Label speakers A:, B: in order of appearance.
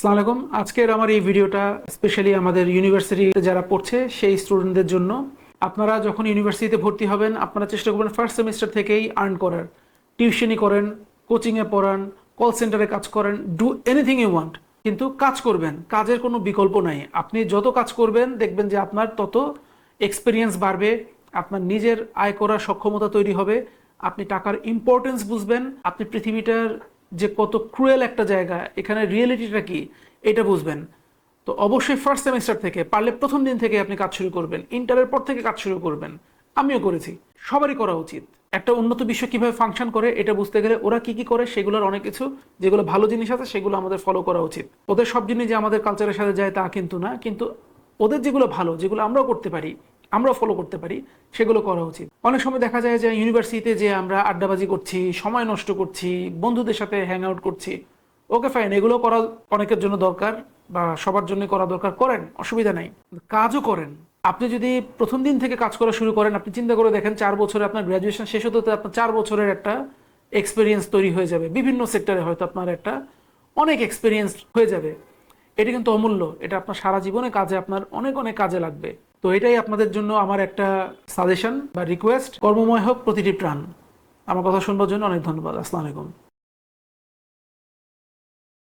A: আসসালামু আলাইকুম। আজকের আমার এই ভিডিওটা স্পেশালি আমাদের ইউনিভার্সিটিতে যারা পড়ছে, সেই স্টুডেন্টদের জন্য। আপনারা যখন ইউনিভার্সিটিতে ভর্তি হবেন, আপনারা চেষ্টা করবেন ফার্স্ট সেমিস্টার থেকেই আর্ন করার। টিউশনই করেন কোচিংয়ে পড়ান কল সেন্টারে কাজ করেন ডু এনিথিং ইউ ওয়ান্ট কিন্তু কাজ করবেন, কাজের কোনো বিকল্প নাই। আপনি যত কাজ করবেন, দেখবেন যে আপনার তত এক্সপিরিয়েন্স বাড়বে, আপনার নিজের আয় করার সক্ষমতা তৈরি হবে, আপনি টাকার ইম্পর্টেন্স বুঝবেন, আপনি পৃথিবীটার যে কত ক্রুয়েল একটা জায়গা, এখানে রিয়েলিটিটা কি, এটা বুঝবেন। তো অবশ্যই ফার্স্ট সেমিস্টার থেকে, পারলে প্রথম দিন থেকে আপনি কাজ শুরু করবেন ইন্টারের পর থেকে কাজ শুরু করবেন। আমিও করেছি, সবারই করা উচিত। একটা উন্নত বিশ্ব কীভাবে ফাংশন করে, এটা বুঝতে গেলে ওরা কি কি করে, সেগুলোর অনেক কিছু, যেগুলো ভালো জিনিস আছে, সেগুলো আমাদের ফলো করা উচিত। ওদের সব জিনিস যে আমাদের কালচারের সাথে যায় তা কিন্তু না, কিন্তু ওদের যেগুলো ভালো, যেগুলো আমরাও করতে পারি আমরাও ফলো করতে পারি, সেগুলো করা উচিত। অনেক সময় দেখা যায় যে ইউনিভার্সিটিতে যে আমরা আড্ডাবাজি করছি, সময় নষ্ট করছি, বন্ধুদের সাথে হ্যাং আউট করছি ওকে ফাইন এগুলো করা অনেকের জন্য দরকার বা সবার জন্য করা দরকার। করেন, অসুবিধা নাই। কাজও করেন। আপনি যদি প্রথম দিন থেকে কাজ করা শুরু করেন, আপনি চিন্তা করে দেখেন চার বছরে আপনার গ্র্যাজুয়েশন শেষ হতে হতে আপনার চার বছরের একটা এক্সপিরিয়েন্স তৈরি হয়ে যাবে। বিভিন্ন সেক্টরে হয়তো আপনার একটা অনেক এক্সপিরিয়েন্স হয়ে যাবে। এটা কিন্তু অমূল্য। এটা আপনার সারা জীবনে কাজে আপনার অনেক অনেক কাজে লাগবে। তো এটাই আপনাদের জন্য আমার একটা সাজেশন বা রিকোয়েস্ট কর্মময় হোক, প্রতিটি প্রাণ। আমার কথা শুনবার জন্য অনেক ধন্যবাদ। আসসালামু আলাইকুম।